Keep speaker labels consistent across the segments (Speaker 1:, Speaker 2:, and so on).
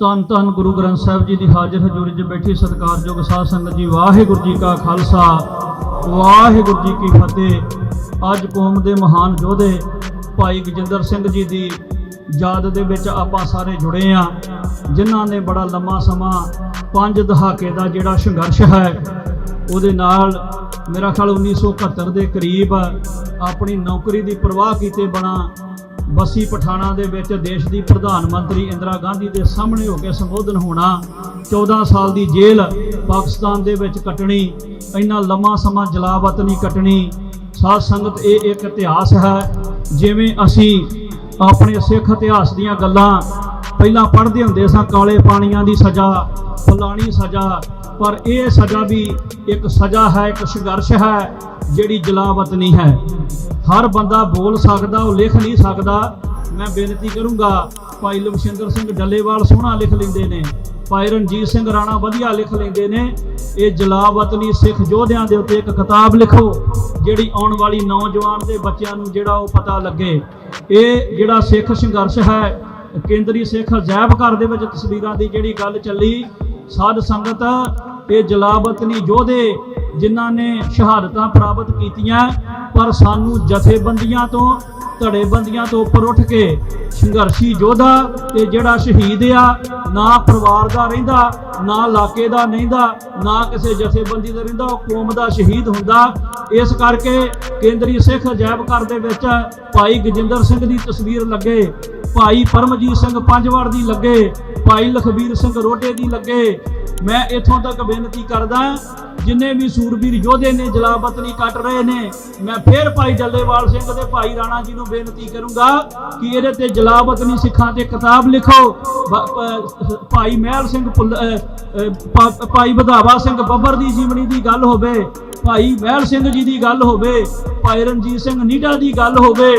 Speaker 1: ਧੰਨ ਧੰਨ ਗੁਰੂ ਗ੍ਰੰਥ ਸਾਹਿਬ ਜੀ ਦੀ ਹਾਜ਼ਰ ਹਜ਼ੂਰੀ 'ਚ ਬੈਠੀ ਸਤਿਕਾਰਯੋਗ ਸਾਧ ਸੰਗਤ ਜੀ, ਵਾਹਿਗੁਰੂ ਜੀ ਕਾ ਖਾਲਸਾ, ਵਾਹਿਗੁਰੂ ਜੀ ਕੀ ਫਤਿਹ। ਅੱਜ ਕੌਮ ਦੇ ਮਹਾਨ ਯੋਧੇ ਭਾਈ ਗਜਿੰਦਰ ਸਿੰਘ ਜੀ ਦੀ ਯਾਦ ਦੇ ਵਿੱਚ ਆਪਾਂ ਸਾਰੇ ਜੁੜੇ ਆ, ਜਿਨ੍ਹਾਂ ਨੇ ਬੜਾ ਲੰਮਾ ਸਮਾਂ ਪੰਜ ਦਹਾਕੇ ਦਾ ਜਿਹੜਾ ਸੰਘਰਸ਼ ਹੈ, ਉਹਦੇ ਨਾਲ ਮੇਰਾ ਖਿਆਲ 1971 ਦੇ ਕਰੀਬ ਆਪਣੀ ਨੌਕਰੀ ਦੀ ਪਰਵਾਹ ਕੀਤੇ ਬਣਾ ਬਸੀ ਪਠਾਣਾ ਦੇ ਵਿੱਚ ਦੇਸ਼ ਦੀ ਪ੍ਰਧਾਨ ਮੰਤਰੀ ਇੰਦਰਾ ਗਾਂਧੀ ਦੇ ਸਾਹਮਣੇ ਹੋ ਕੇ ਸੰਬੋਧਨ ਹੋਣਾ 14 ਸਾਲ ਦੀ ਜੇਲ੍ਹ ਪਾਕਿਸਤਾਨ ਦੇ ਵਿੱਚ ਕੱਟਣੀ, ਇੰਨਾ ਲੰਮਾ ਸਮਾਂ ਜਲਾਵਤ ਨਹੀਂ ਕੱਟਣੀ। ਸਾਧ ਸੰਗਤ, ਇਹ ਇੱਕ ਇਤਿਹਾਸ ਹੈ, ਜਿਵੇਂ ਅਸੀਂ ਆਪਣੇ ਸਿੱਖ ਇਤਿਹਾਸ ਦੀਆਂ ਗੱਲਾਂ ਪਹਿਲਾਂ ਪੜ੍ਹਦੇ ਹੁੰਦੇ ਸਾਂ, ਕਾਲੇ ਪਾਣੀਆਂ ਦੀ ਸਜ਼ਾ, ਫਲਾਣੀ ਸਜ਼ਾ, ਪਰ ਇਹ ਸਜ਼ਾ ਵੀ ਇੱਕ ਸਜ਼ਾ ਹੈ, ਇੱਕ ਸੰਘਰਸ਼ ਹੈ। ਜਿਹੜੀ ਜਲਾਵਤਨੀ ਹੈ। ਹਰ ਬੰਦਾ ਬੋਲ ਸਕਦਾ, ਉਹ ਲਿਖ ਨਹੀਂ ਸਕਦਾ। ਮੈਂ ਬੇਨਤੀ ਕਰੂੰਗਾ, ਭਾਈ ਲਵਸ਼ਿੰਦਰ ਸਿੰਘ ਡੱਲੇਵਾਲ ਸੋਹਣਾ ਲਿਖ ਲੈਂਦੇ ਨੇ। ਭਾਈ ਰਣਜੀਤ ਸਿੰਘ ਰਾਣਾ ਵਧੀਆ ਲਿਖ ਲੈਂਦੇ ਨੇ। ਇਹ ਜਲਾਵਤਨੀ ਸਿੱਖ ਯੋਧਿਆਂ ਦੇ ਉੱਤੇ ਇੱਕ ਕਿਤਾਬ ਲਿਖੋ, ਜਿਹੜੀ ਆਉਣ ਵਾਲੀ ਨੌਜਵਾਨ ਦੇ ਬੱਚਿਆਂ ਨੂੰ ਜਿਹੜਾ ਉਹ ਪਤਾ ਲੱਗੇ। ਇਹ ਜਿਹੜਾ ਸਿੱਖ ਸੰਘਰਸ਼ ਹੈ, ਕੇਂਦਰੀ ਸਿੱਖ ਅਜਾਇਬ ਘਰ ਦੇ ਵਿੱਚ ਤਸਵੀਰਾਂ ਦੀ ਜਿਹੜੀ ਗੱਲ ਚੱਲੀ, ਸਾਧ ਸੰਗਤ, ਇਹ ਜਲਾਵਤਨੀ ਯੋਧੇ ਜਿਨ੍ਹਾਂ ਨੇ ਸ਼ਹਾਦਤਾਂ ਪ੍ਰਾਪਤ ਕੀਤੀਆਂ, ਪਰ ਸਾਨੂੰ ਜਥੇਬੰਦੀਆਂ ਤੋਂ, ਧੜੇਬੰਦੀਆਂ ਤੋਂ ਉੱਪਰ ਉੱਠ ਕੇ ਸੰਘਰਸ਼ੀ ਯੋਧਾ ਤੇ ਜਿਹੜਾ ਸ਼ਹੀਦ ਆ, ਨਾ ਪਰਿਵਾਰ ਦਾ ਰਹਿੰਦਾ, ਨਾ ਇਲਾਕੇ ਦਾ ਨਹੀਂਦਾ, ਨਾ ਕਿਸੇ ਜਥੇਬੰਦੀ ਦਾ ਰਹਿੰਦਾ, ਉਹ ਕੌਮ ਦਾ ਸ਼ਹੀਦ ਹੁੰਦਾ। ਇਸ ਕਰਕੇ ਕੇਂਦਰੀ ਸਿੱਖ ਅਜਾਇਬ ਘਰ ਦੇ ਵਿੱਚ ਭਾਈ ਗਜਿੰਦਰ ਸਿੰਘ ਦੀ ਤਸਵੀਰ ਲੱਗੇ, ਭਾਈ ਪਰਮਜੀਤ ਸਿੰਘ ਪੰਜਵੜ ਦੀ ਲੱਗੇ, ਭਾਈ ਲਖਬੀਰ ਸਿੰਘ ਰੋਟੇ ਦੀ ਲੱਗੇ ਮੈਂ ਇਥੋਂ ਤੱਕ ਬੇਨਤੀ ਕਰਦਾ, ਜਿੰਨੇ ਵੀ ਸੂਰਬੀਰ ਯੋਧੇ ਨੇ ਜਲਾਵਤਨੀ ਕੱਟ ਰਹੇ ਨੇ, ਮੈਂ ਫੇਰ ਭਾਈ ਜੱਲੇਵਾਲ ਸਿੰਘ ਤੇ ਭਾਈ ਰਾਣਾ ਜੀ ਨੂੰ ਬੇਨਤੀ ਕਰੂੰਗਾ ਕਿ ਇਹਦੇ ਤੇ ਜਲਾਵਤਨੀ ਸਿੱਖਾਂ ਤੇ ਕਿਤਾਬ ਲਿਖੋ। ਭਾਈ ਮਹਿਲ ਸਿੰਘ ਭੁੱਲ- ਭਾਈ ਵਧਾਵਾ ਸਿੰਘ ਬੱਬਰ ਦੀ ਜੀਵਨੀ ਦੀ ਗੱਲ ਹੋਵੇ, ਭਾਈ ਮਹਿਲ ਸਿੰਘ ਜੀ ਦੀ ਗੱਲ ਹੋਵੇ, ਭਾਈ ਰਣਜੀਤ ਸਿੰਘ ਨੀਡਾ ਦੀ ਗੱਲ ਹੋਵੇ,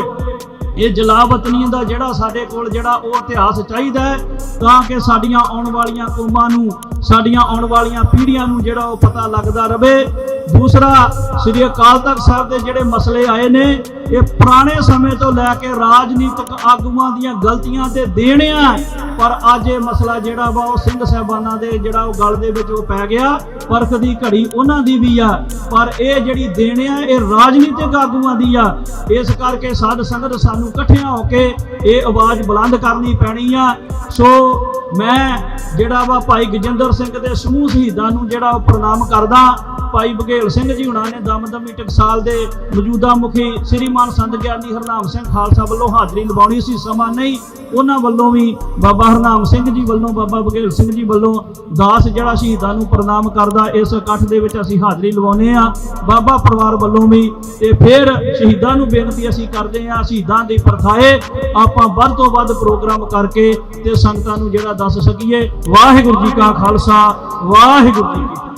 Speaker 1: ਇਹ ਜਲਾਵਤਨੀ ਦਾ ਜਿਹੜਾ ਸਾਡੇ ਕੋਲ ਜਿਹੜਾ ਉਹ ਇਤਿਹਾਸ ਚਾਹੀਦਾ ਤਾਂ ਕਿ ਸਾਡੀਆਂ ਆਉਣ ਵਾਲੀਆਂ ਕੌਮਾਂ ਨੂੰ ਸਾਡੀਆਂ ਆਉਣ ਵਾਲੀਆਂ ਪੀੜ੍ਹੀਆਂ ਨੂੰ ਜਿਹੜਾ ਉਹ ਪਤਾ ਲੱਗਦਾ ਰਵੇ। ਦੂਸਰਾ, ਸ੍ਰੀ ਅਕਾਲ ਤਖਤ ਸਾਹਿਬ ਦੇ ਜਿਹੜੇ ਮਸਲੇ ਆਏ ਨੇ, ਇਹ ਪੁਰਾਣੇ ਸਮੇਂ ਤੋਂ ਲੈ ਕੇ ਰਾਜਨੀਤਿਕ ਆਗੂਆਂ ਦੀਆਂ ਗਲਤੀਆਂ ਤੇ ਦੇਣਿਆ ਪਰ ਅੱਜ ਇਹ ਮਸਲਾ ਜਿਹੜਾ ਵਾ, ਉਹ ਸਿੰਘ ਸਾਹਿਬਾਨਾਂ ਦੇ ਜਿਹੜਾ ਉਹ ਗਲ ਦੇ ਵਿੱਚ ਉਹ ਪੈ ਗਿਆ। ਪਰਖ ਦੀ ਘੜੀ ਉਹਨਾਂ ਦੀ ਵੀ ਆ। ਪਰ ਇਹ ਜਿਹੜੀ ਦੇਣਿਆ ਇਹ ਰਾਜਨੀਤਿਕ ਆਗੂਆਂ ਦੀ ਆ। ਇਸ ਕਰਕੇ ਸਾਧ ਸੰਗਤ ਸਾਨੂੰ ਇਕੱਠਿਆਂ ਹੋ ਕੇ ਇਹ ਆਵਾਜ਼ ਬੁਲੰਦ ਕਰਨੀ ਪੈਣੀ ਆ। ਸੋ ਮੈਂ ਜਿਹੜਾ ਵਾ ਭਾਈ ਗਜਿੰਦਰ ਸਿੰਘ ਦੇ ਸਮੂਹ ਸ਼ਹੀਦਾਂ ਨੂੰ ਜਿਹੜਾ ਪ੍ਰਣਾਮ ਕਰਦਾ ਭਾਈ ਬਘੇਲ ਸਿੰਘ ਜੀ ਹੁਣਾਂ ਨੇ ਦਮਦਮੀ ਟਕਸਾਲ ਦੇ ਮੌਜੂਦਾ ਮੁਖੀ ਸ੍ਰੀਮਾਨ ਸੰਤ ਗਿਆਨੀ ਹਰਨਾਮ ਸਿੰਘ ਖਾਲਸਾ ਵੱਲੋਂ ਹਾਜ਼ਰੀ ਲਵਾਉਣੀ ਸੀ, ਸਮਾਂ ਨਹੀਂ। ਉਹਨਾਂ ਵੱਲੋਂ ਵੀ ਬਾਬਾ ਹਰਨਾਮ ਸਿੰਘ ਜੀ ਵੱਲੋਂ, ਬਾਬਾ ਬਘੇਲ ਸਿੰਘ ਜੀ ਵੱਲੋਂ ਦਾਸ ਜਿਹੜਾ ਸ਼ਹੀਦਾਂ ਨੂੰ ਪ੍ਰਣਾਮ ਕਰਦਾ, ਇਸ ਇਕੱਠ ਦੇ ਵਿੱਚ ਅਸੀਂ ਹਾਜ਼ਰੀ ਲਵਾਉਨੇ ਆ ਬਾਬਾ ਪਰਿਵਾਰ ਵੱਲੋਂ ਵੀ ਤੇ ਫਿਰ ਸ਼ਹੀਦਾਂ ਨੂੰ ਬੇਨਤੀ ਅਸੀਂ ਕਰਦੇ ਆ ਸ਼ਹੀਦਾਂ ਦੀ ਪ੍ਰਥਾਏ ਆਪਾਂ ਵੱਧ ਤੋਂ ਵੱਧ ਪ੍ਰੋਗਰਾਮ ਕਰਕੇ ਤੇ ਸੰਗਤਾਂ ਨੂੰ ਜਿਹੜਾ ਦੱਸ ਸਕੀਏ, ਵਾਹਿਗੁਰੂ ਜੀ ਕਾ ਖਾਲਸਾ, ਵਾਹਿਗੁਰੂ ਜੀ ਕੀ